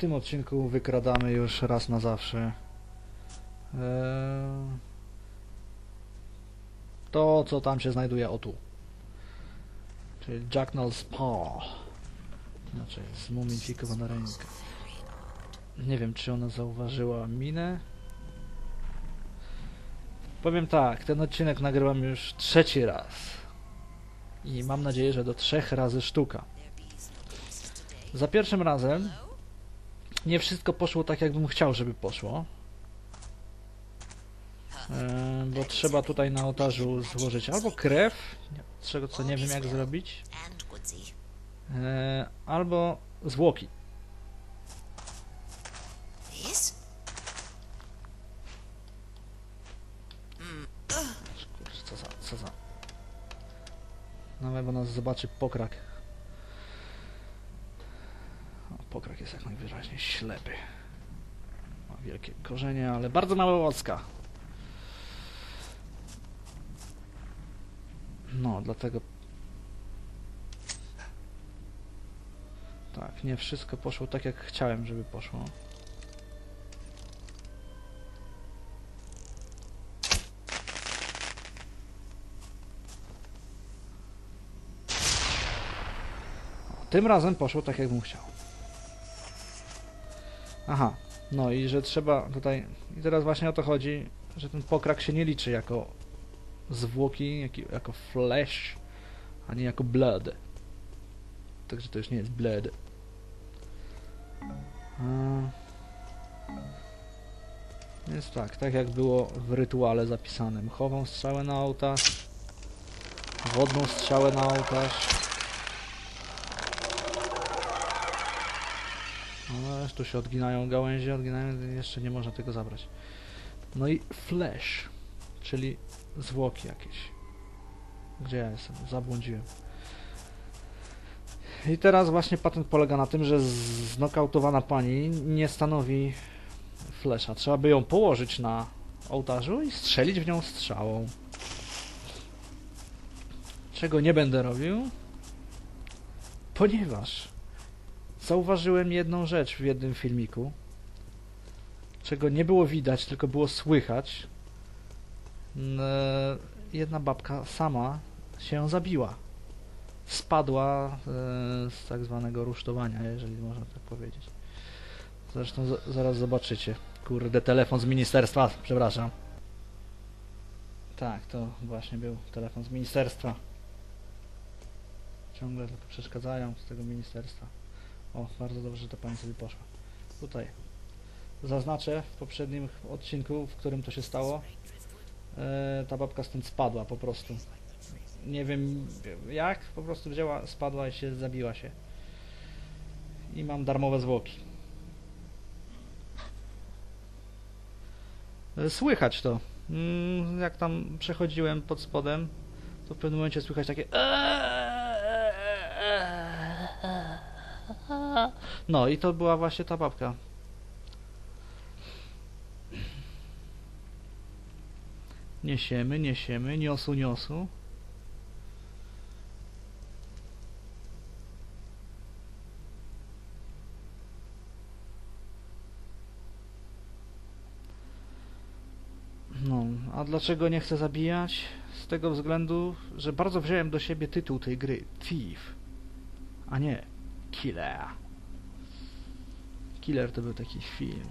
tym odcinku wykradamy już raz na zawsze eee, to, co tam się znajduje o tu. Czyli Jacknall's Paw. Znaczy, zmumifikowana ręka. Nie wiem, czy ona zauważyła minę. Powiem tak, ten odcinek nagrywam już trzeci raz. I mam nadzieję, że do trzech razy sztuka. Za pierwszym razem nie wszystko poszło tak, jakbym chciał, żeby poszło. E, bo trzeba tutaj na ołtarzu złożyć albo krew, czego co nie wiem jak zrobić, e, albo zwłoki. Co za, co za... Nawet bo nas zobaczy pokrak. O, pokrak jest jak najwyraźniej ślepy. Ma wielkie korzenie, ale bardzo małe łoska. No, dlatego... Tak, nie wszystko poszło tak jak chciałem, żeby poszło. Tym razem poszło tak, jakbym chciał. Aha, no i że trzeba tutaj... I teraz właśnie o to chodzi, że ten pokrak się nie liczy jako zwłoki, jaki- jako flesh, a nie jako blood. Także to już nie jest blood. Jest tak, tak jak było w rytuale zapisanym. Chową strzałę na ołtarz, wodną strzałę na ołtarz, No, tu się odginają gałęzie, odginają, jeszcze nie można tego zabrać. No i flesh, czyli zwłoki jakieś. Gdzie ja jestem? Zabłądziłem. I teraz właśnie patent polega na tym, że znokautowana pani nie stanowi flesza. Trzeba by ją położyć na ołtarzu i strzelić w nią strzałą. Czego nie będę robił, ponieważ zauważyłem jedną rzecz w jednym filmiku, czego nie było widać, tylko było słychać. Jedna babka sama się zabiła. Spadła e, z tak zwanego rusztowania, jeżeli można tak powiedzieć. Zresztą zaraz zobaczycie. Kurde, telefon z ministerstwa, przepraszam. Tak, to właśnie był telefon z ministerstwa. Ciągle tylko przeszkadzają z tego ministerstwa. O, bardzo dobrze, że to pani sobie poszła. Tutaj. Zaznaczę w poprzednim odcinku, w którym to się stało. E, ta babka stąd spadła po prostu. Nie wiem jak, po prostu wzięła, spadła i się zabiła się. I mam darmowe zwłoki. E, Słychać to. Mm, Jak tam przechodziłem pod spodem, to w pewnym momencie słychać takie No i to była właśnie ta babka. Niesiemy, niesiemy, niosu, niosu. No, a dlaczego nie chcę zabijać? Z tego względu, że bardzo wziąłem do siebie tytuł tej gry Thief, a nie Killer. Killer to był taki film.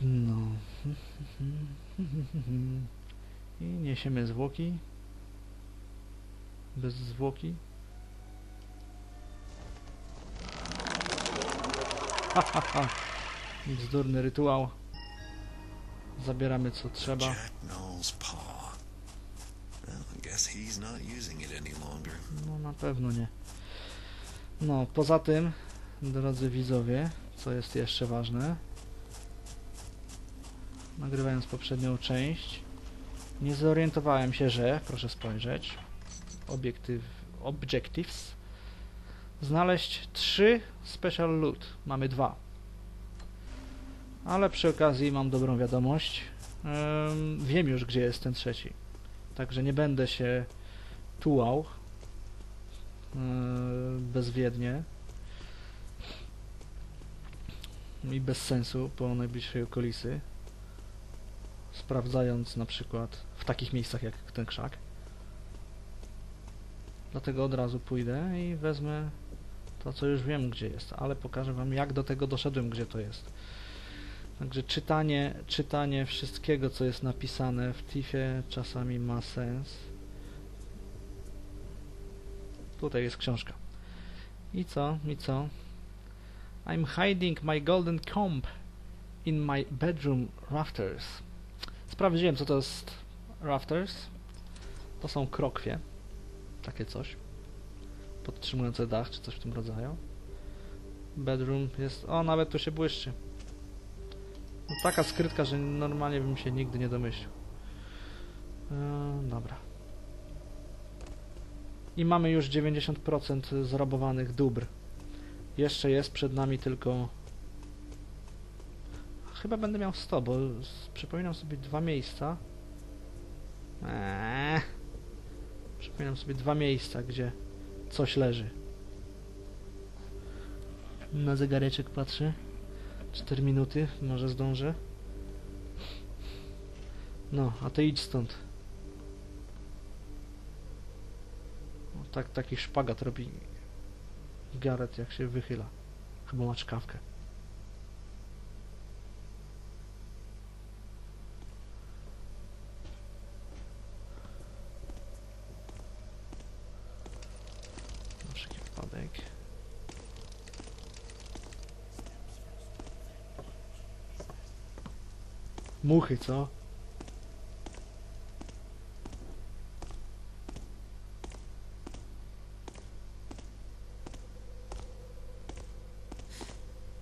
No. I niesiemy zwłoki. Bez zwłoki. Ha, ha, ha. Bzdurny rytuał. Zabieramy co trzeba. No na pewno nie. No, poza tym, drodzy widzowie, co jest jeszcze ważne, nagrywając poprzednią część, nie zorientowałem się, że, proszę spojrzeć, obiektyw, objectives, znaleźć trzy special loot. Mamy dwa. Ale przy okazji mam dobrą wiadomość. Em, wiem już, gdzie jest ten trzeci. Także nie będę się tułał. Yy, bezwiednie i bez sensu po najbliższej okolicy, sprawdzając na przykład w takich miejscach jak ten krzak. Dlatego od razu pójdę i wezmę to, co już wiem, gdzie jest, ale pokażę Wam, jak do tego doszedłem, gdzie to jest. Także czytanie, czytanie wszystkiego, co jest napisane w TIFie czasami ma sens. Tutaj jest książka. I co? I co? I'm hiding my golden comb in my bedroom rafters. Sprawdziłem, co to jest rafters. To są krokwie. Takie coś. Podtrzymujące dach, czy coś w tym rodzaju. Bedroom jest... O, nawet tu się błyszczy. No, taka skrytka, że normalnie bym się nigdy nie domyślił. Eee, dobra. I mamy już 90% zrabowanych dóbr. Jeszcze jest przed nami tylko... Chyba będę miał 100, bo przypominam sobie dwa miejsca. Eee. Przypominam sobie dwa miejsca, gdzie coś leży. Na zegareczek patrzę. 4 minuty, może zdążę. No, a ty idź stąd. Tak, taki szpagat robi Gareth, jak się wychyla. Chyba ma czkawkę. Muchy, co?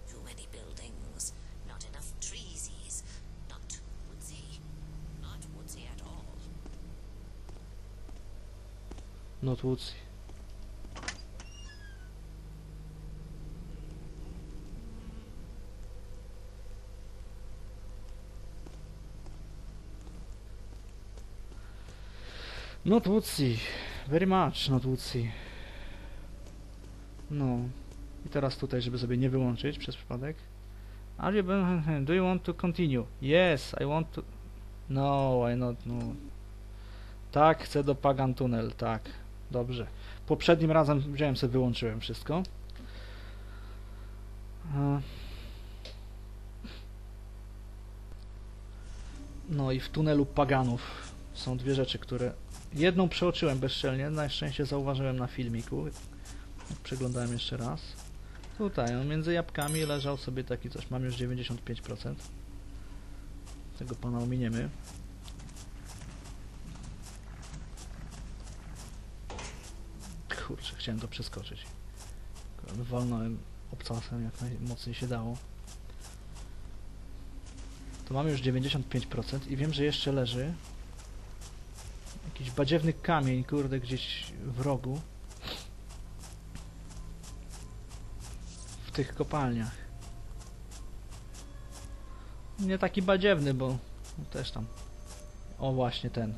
Too many buildings, not enough treesies, not woodsy, not woodsy at all. Not woodsy. Not woodsy. Very much not woodsy. No. I teraz tutaj, żeby sobie nie wyłączyć przez przypadek. Are you, do you want to continue? Yes, I want to... No, I not, no. Tak, chcę do Pagan Tunnel, tak. Dobrze. Poprzednim razem wziąłem sobie, wyłączyłem wszystko. E. No i w tunelu Paganów są dwie rzeczy, które... Jedną przeoczyłem bezczelnie, na szczęście zauważyłem na filmiku. Przeglądałem jeszcze raz. Tutaj, no, między jabłkami leżał sobie taki coś. Mam już 95%. Tego pana ominiemy. Kurczę, chciałem to przeskoczyć. Walnąłem obcasem jak najmocniej się dało. To mamy już 95% i wiem, że jeszcze leży jakiś badziewny kamień, kurde, gdzieś w rogu. W tych kopalniach. Nie taki badziewny, bo też tam. O, właśnie ten.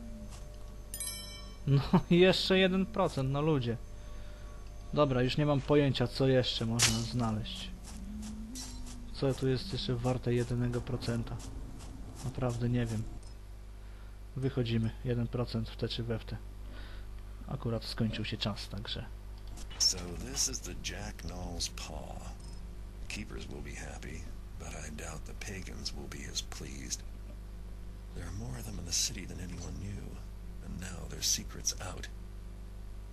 No jeszcze 1%, no ludzie. Dobra, już nie mam pojęcia, co jeszcze można znaleźć. Co tu jest jeszcze warte 1%? Naprawdę nie wiem. Wychodzimy. 1% w te czy we w te. Akurat skończył się czas, także. So this is the Jack Knowles paw. Keepers will be happy, but I doubt the pagans will be as pleased. There are more of them in the city than anyone knew, and now their secret's out.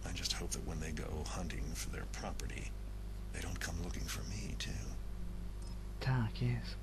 I just hope that when they go hunting for their property, they don't come looking for me, too. Tak jest.